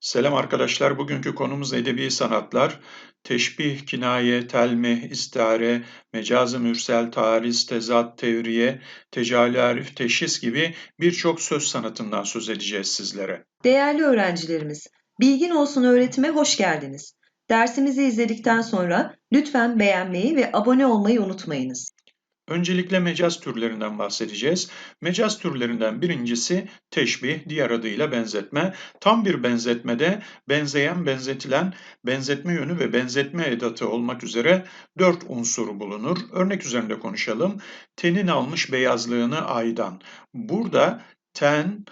Selam arkadaşlar. Bugünkü konumuz edebi sanatlar. Teşbih, kinaye, telmih, istare, mecaz-ı mürsel, tariz, tezat, tevriye, tecali arif, teşhis gibi birçok söz sanatından söz edeceğiz sizlere. Değerli öğrencilerimiz, Bilgin Olsun öğretime hoş geldiniz. Dersimizi izledikten sonra lütfen beğenmeyi ve abone olmayı unutmayınız. Öncelikle mecaz türlerinden bahsedeceğiz. Mecaz türlerinden birincisi teşbih, diğer adıyla benzetme. Tam bir benzetmede benzeyen, benzetilen, benzetme yönü ve benzetme edatı olmak üzere dört unsur bulunur. Örnek üzerinde konuşalım. Tenin almış beyazlığını aydan. Burada ten,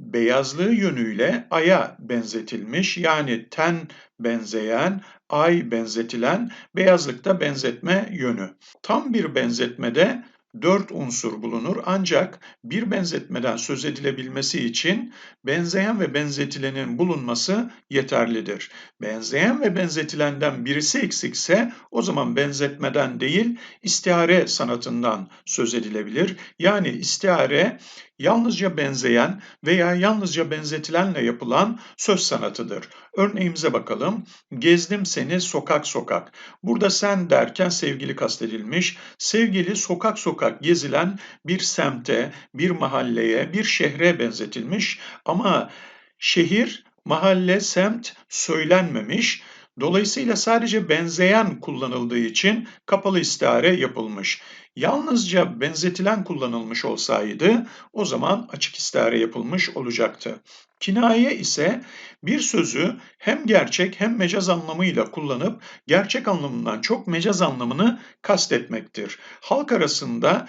beyazlığı yönüyle aya benzetilmiş. Yani ten benzeyen, ay benzetilen, beyazlıkta benzetme yönü. Tam bir benzetmede dört unsur bulunur ancak bir benzetmeden söz edilebilmesi için benzeyen ve benzetilenin bulunması yeterlidir. Benzeyen ve benzetilenden birisi eksikse o zaman benzetmeden değil istihare sanatından söz edilebilir. Yani istihare yalnızca benzeyen veya yalnızca benzetilenle yapılan söz sanatıdır. Örneğimize bakalım. Gezdim seni sokak sokak. Burada sen derken sevgili kastedilmiş. Sevgili sokak sokak gezilen bir semte, bir mahalleye, bir şehre benzetilmiş ama şehir, mahalle, semt söylenmemiş. Dolayısıyla sadece benzeyen kullanıldığı için kapalı istihare yapılmış. Yalnızca benzetilen kullanılmış olsaydı o zaman açık istihare yapılmış olacaktı. Kinaye ise bir sözü hem gerçek hem mecaz anlamıyla kullanıp gerçek anlamından çok mecaz anlamını kastetmektir. Halk arasında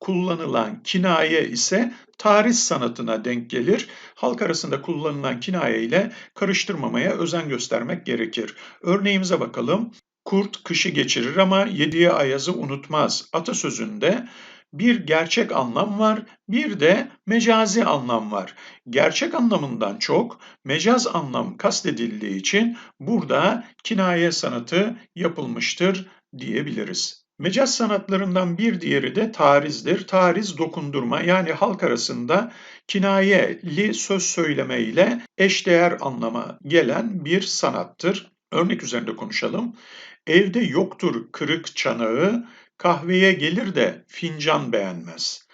kullanılan kinaye ise tarih sanatına denk gelir. Halk arasında kullanılan kinaye ile karıştırmamaya özen göstermek gerekir. Örneğimize bakalım. Kurt kışı geçirir ama yediği ayazı unutmaz. Atasözünde bir gerçek anlam var, bir de mecazi anlam var. Gerçek anlamından çok mecaz anlam kastedildiği için burada kinaye sanatı yapılmıştır diyebiliriz. Mecaz sanatlarından bir diğeri de tarizdir. Tariz dokundurma yani halk arasında kinayeli söz söyleme ile eşdeğer anlama gelen bir sanattır. Örnek üzerinde konuşalım. Evde yoktur kırık çanağı, kahveye gelir de fincan beğenmez.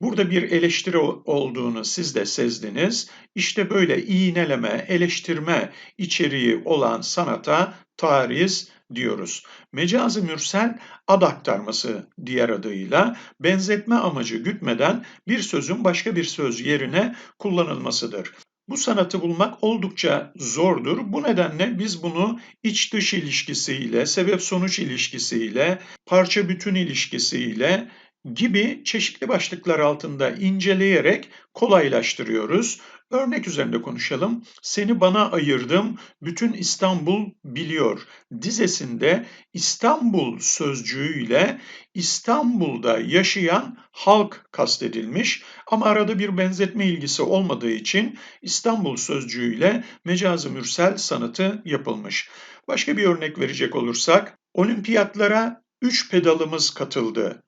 Burada bir eleştiri olduğunu siz de sezdiniz. İşte böyle iğneleme, eleştirme içeriği olan sanata tariz diyoruz. Mecazi mürsel ad aktarması diğer adıyla benzetme amacı gütmeden bir sözün başka bir söz yerine kullanılmasıdır. Bu sanatı bulmak oldukça zordur. Bu nedenle biz bunu iç dış ilişkisiyle, sebep sonuç ilişkisiyle, parça bütün ilişkisiyle gibi çeşitli başlıklar altında inceleyerek kolaylaştırıyoruz. Örnek üzerinde konuşalım. Seni bana ayırdım, bütün İstanbul biliyor. Dizesinde İstanbul sözcüğüyle İstanbul'da yaşayan halk kastedilmiş ama arada bir benzetme ilgisi olmadığı için İstanbul sözcüğüyle mecazi mürsel sanatı yapılmış. Başka bir örnek verecek olursak, olimpiyatlara 3 pedalımız katıldı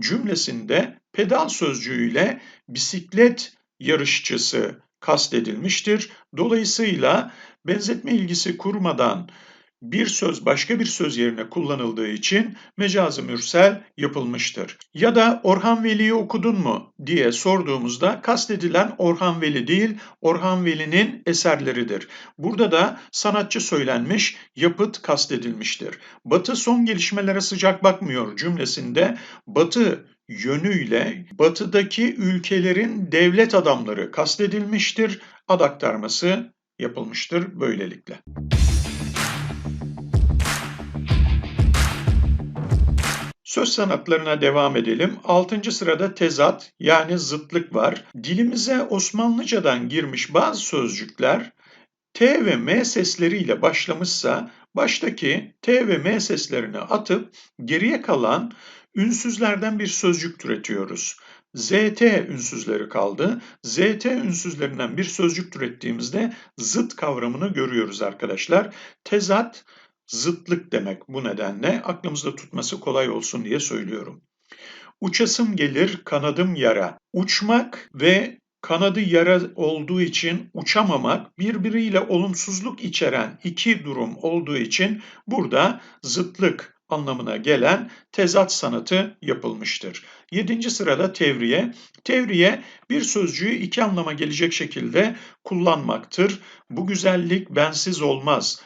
cümlesinde pedal sözcüğüyle bisiklet yarışçısı kastedilmiştir. Dolayısıyla benzetme ilgisi kurmadan bir söz başka bir söz yerine kullanıldığı için mecazı mürsel yapılmıştır. Ya da Orhan Veli'yi okudun mu diye sorduğumuzda kastedilen Orhan Veli değil, Orhan Veli'nin eserleridir. Burada da sanatçı söylenmiş, yapıt kastedilmiştir. Batı son gelişmelere sıcak bakmıyor cümlesinde Batı yönüyle batıdaki ülkelerin devlet adamları kastedilmiştir. Ad aktarması yapılmıştır böylelikle. Söz sanatlarına devam edelim. Altıncı sırada tezat yani zıtlık var. Dilimize Osmanlıcadan girmiş bazı sözcükler T ve M sesleriyle başlamışsa baştaki T ve M seslerini atıp geriye kalan ünsüzlerden bir sözcük türetiyoruz. ZT ünsüzleri kaldı. ZT ünsüzlerinden bir sözcük türettiğimizde zıt kavramını görüyoruz arkadaşlar. Tezat zıtlık demek bu nedenle aklımızda tutması kolay olsun diye söylüyorum. Uçasım gelir kanadım yara. Uçmak ve kanadı yara olduğu için uçamamak, birbiriyle olumsuzluk içeren iki durum olduğu için burada zıtlık anlamına gelen tezat sanatı yapılmıştır. Yedinci sırada tevriye. Tevriye bir sözcüğü iki anlama gelecek şekilde kullanmaktır. Bu güzellik bensiz olmaz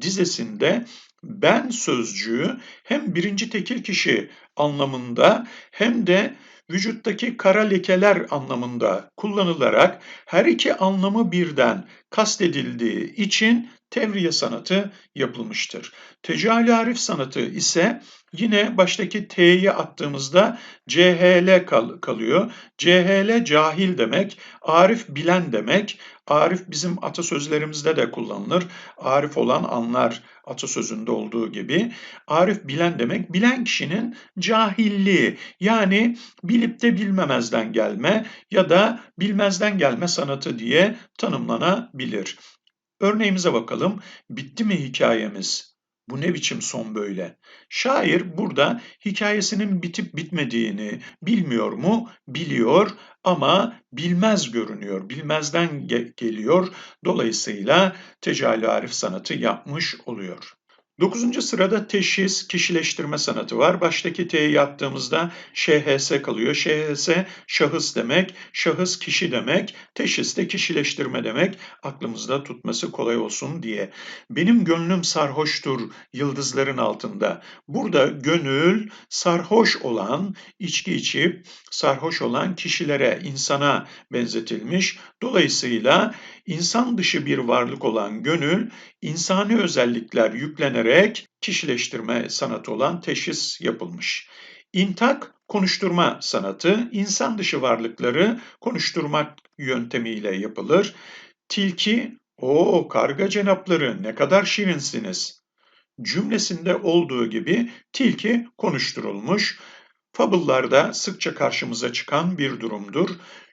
dizesinde ben sözcüğü hem birinci tekil kişi anlamında hem de vücuttaki kara lekeler anlamında kullanılarak her iki anlamı birden kastedildiği için tevriye sanatı yapılmıştır. Tecali arif sanatı ise yine baştaki T'yi attığımızda CHL kal kalıyor. CHL cahil demek, arif bilen demek. Arif bizim atasözlerimizde de kullanılır. Arif olan anlar atasözünde olduğu gibi. Arif bilen demek, bilen kişinin cahilliği yani bilip de bilmemezden gelme ya da bilmezden gelme sanatı diye tanımlanabilir. Örneğimize bakalım. Bitti mi hikayemiz? Bu ne biçim son böyle? Şair burada hikayesinin bitip bitmediğini bilmiyor mu? Biliyor ama bilmez görünüyor, bilmezden ge geliyor. Dolayısıyla tecali arif sanatı yapmış oluyor. Dokuzuncu sırada teşhis, kişileştirme sanatı var. Baştaki T'yi yattığımızda ŞHS kalıyor. ŞHS şahıs demek, şahıs kişi demek, teşhis de kişileştirme demek. Aklımızda tutması kolay olsun diye. Benim gönlüm sarhoştur yıldızların altında. Burada gönül sarhoş olan, içki içip sarhoş olan kişilere, insana benzetilmiş. Dolayısıyla insan dışı bir varlık olan gönül, insani özellikler yüklenerek kişileştirme sanatı olan teşhis yapılmış. İntak konuşturma sanatı, insan dışı varlıkları konuşturmak yöntemiyle yapılır. Tilki, o karga cenapları ne kadar şirinsiniz cümlesinde olduğu gibi tilki konuşturulmuş. Fabıllarda sıkça karşımıza çıkan bir durumdur.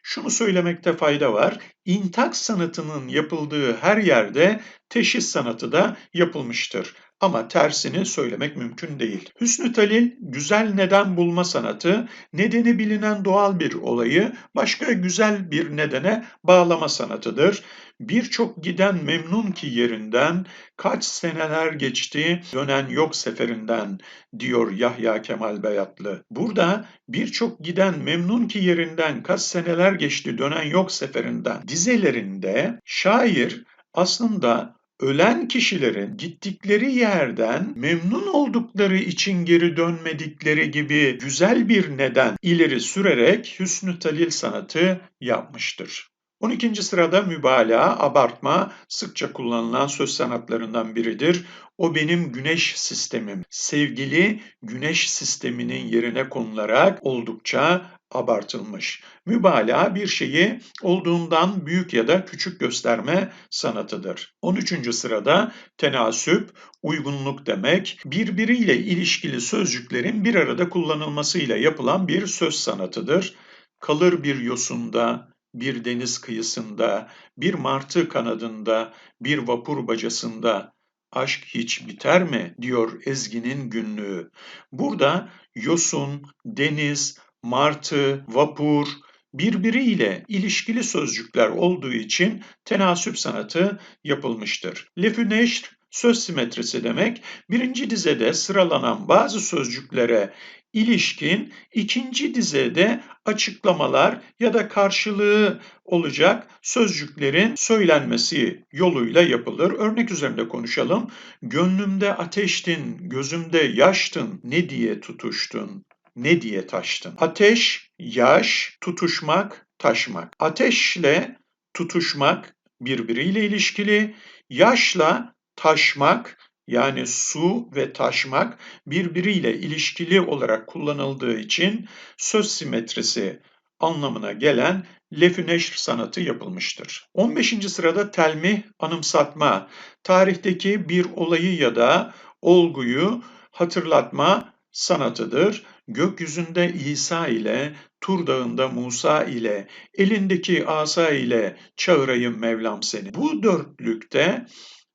Şunu söylemekte fayda var. İntak sanatının yapıldığı her yerde teşhis sanatı da yapılmıştır. Ama tersini söylemek mümkün değil. Hüsnü Talil, güzel neden bulma sanatı, nedeni bilinen doğal bir olayı başka güzel bir nedene bağlama sanatıdır. Birçok giden memnun ki yerinden, kaç seneler geçti dönen yok seferinden diyor Yahya Kemal Beyatlı. Burada birçok giden memnun ki yerinden kaç seneler geçti dönen yok seferinden dizelerinde şair aslında ölen kişilerin gittikleri yerden memnun oldukları için geri dönmedikleri gibi güzel bir neden ileri sürerek hüsnü talil sanatı yapmıştır. 12. sırada mübalağa, abartma sıkça kullanılan söz sanatlarından biridir. O benim güneş sistemim. Sevgili güneş sisteminin yerine konularak oldukça abartılmış. Mübalağa bir şeyi olduğundan büyük ya da küçük gösterme sanatıdır. 13. sırada tenasüp, uygunluk demek, birbiriyle ilişkili sözcüklerin bir arada kullanılmasıyla yapılan bir söz sanatıdır. Kalır bir yosunda, bir deniz kıyısında, bir martı kanadında, bir vapur bacasında aşk hiç biter mi diyor Ezgi'nin günlüğü. Burada yosun, deniz, martı, vapur birbiriyle ilişkili sözcükler olduğu için tenasüp sanatı yapılmıştır. Lefü neşr söz simetrisi demek. Birinci dizede sıralanan bazı sözcüklere ilişkin ikinci dizede açıklamalar ya da karşılığı olacak sözcüklerin söylenmesi yoluyla yapılır. Örnek üzerinde konuşalım. Gönlümde ateştin, gözümde yaştın, ne diye tutuştun, ne diye taştın. Ateş, yaş, tutuşmak, taşmak. Ateşle tutuşmak birbiriyle ilişkili, yaşla taşmak yani su ve taşmak birbiriyle ilişkili olarak kullanıldığı için söz simetrisi anlamına gelen lefüneşr sanatı yapılmıştır. 15. sırada telmih, anımsatma, tarihteki bir olayı ya da olguyu hatırlatma sanatıdır. Gökyüzünde İsa ile, Tur Dağı'nda Musa ile, elindeki asa ile çağırayım Mevlam seni. Bu dörtlükte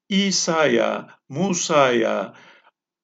İsa'ya, Musa'ya,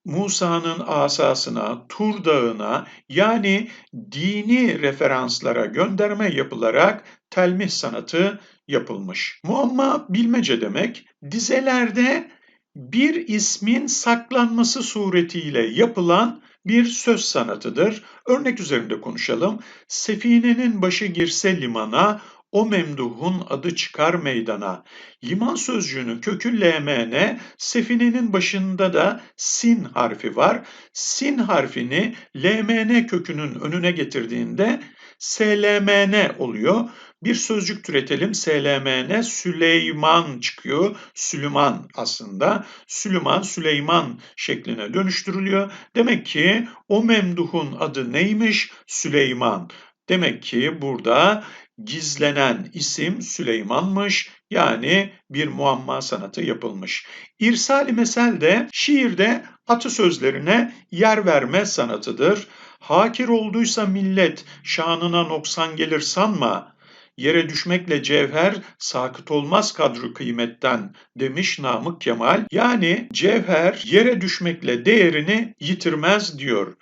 Musa'nın asasına, Tur Dağı'na yani dini referanslara gönderme yapılarak telmih sanatı yapılmış. Muamma bilmece demek, dizelerde bir ismin saklanması suretiyle yapılan bir söz sanatıdır. Örnek üzerinde konuşalım. Sefinenin başı girse limana, o memduhun adı çıkar meydana. Liman sözcüğünün kökü LMN, sefinenin başında da sin harfi var. Sin harfini LMN kökünün önüne getirdiğinde SLMN oluyor. Bir sözcük türetelim. SLMN Süleyman çıkıyor. Süleyman aslında. Süleyman, Süleyman şekline dönüştürülüyor. Demek ki o memduhun adı neymiş? Süleyman. Demek ki burada gizlenen isim Süleyman'mış. Yani bir muamma sanatı yapılmış. İrsali mesel de şiirde atasözlerine yer verme sanatıdır. Hakir olduysa millet şanına noksan gelir sanma. Yere düşmekle cevher sakıt olmaz kadru kıymetten demiş Namık Kemal. Yani cevher yere düşmekle değerini yitirmez diyor.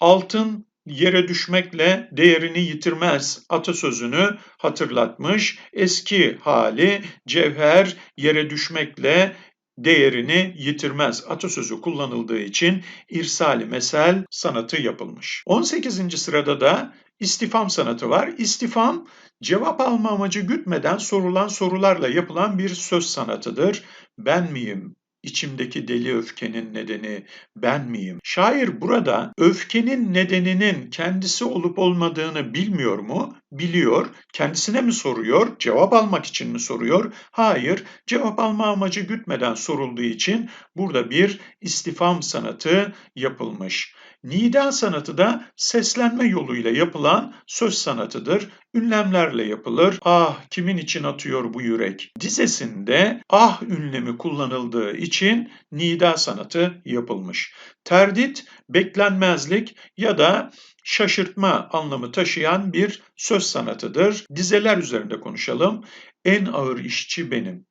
Altın yere düşmekle değerini yitirmez atasözünü hatırlatmış. Eski hali cevher yere düşmekle değerini yitirmez atasözü kullanıldığı için irsali mesel sanatı yapılmış. 18. sırada da istifam sanatı var. İstifam cevap alma amacı gütmeden sorulan sorularla yapılan bir söz sanatıdır. Ben miyim? İçimdeki deli öfkenin nedeni ben miyim? Şair burada öfkenin nedeninin kendisi olup olmadığını bilmiyor mu? Biliyor. Kendisine mi soruyor? Cevap almak için mi soruyor? Hayır. Cevap alma amacı gütmeden sorulduğu için burada bir istifam sanatı yapılmış. Nida sanatı da seslenme yoluyla yapılan söz sanatıdır. Ünlemlerle yapılır. Ah kimin için atıyor bu yürek? Dizesinde ah ünlemi kullanıldığı için nida sanatı yapılmış. Terdit, beklenmezlik ya da şaşırtma anlamı taşıyan bir söz sanatıdır. Dizeler üzerinde konuşalım. En ağır işçi benim.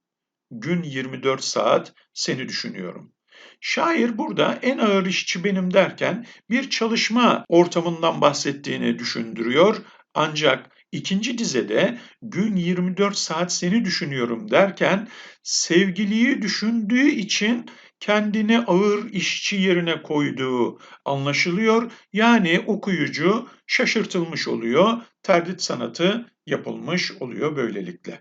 Gün 24 saat seni düşünüyorum. Şair burada en ağır işçi benim derken bir çalışma ortamından bahsettiğini düşündürüyor. Ancak ikinci dizede gün 24 saat seni düşünüyorum derken sevgiliyi düşündüğü için kendini ağır işçi yerine koyduğu anlaşılıyor. Yani okuyucu şaşırtılmış oluyor. Terdit sanatı yapılmış oluyor böylelikle.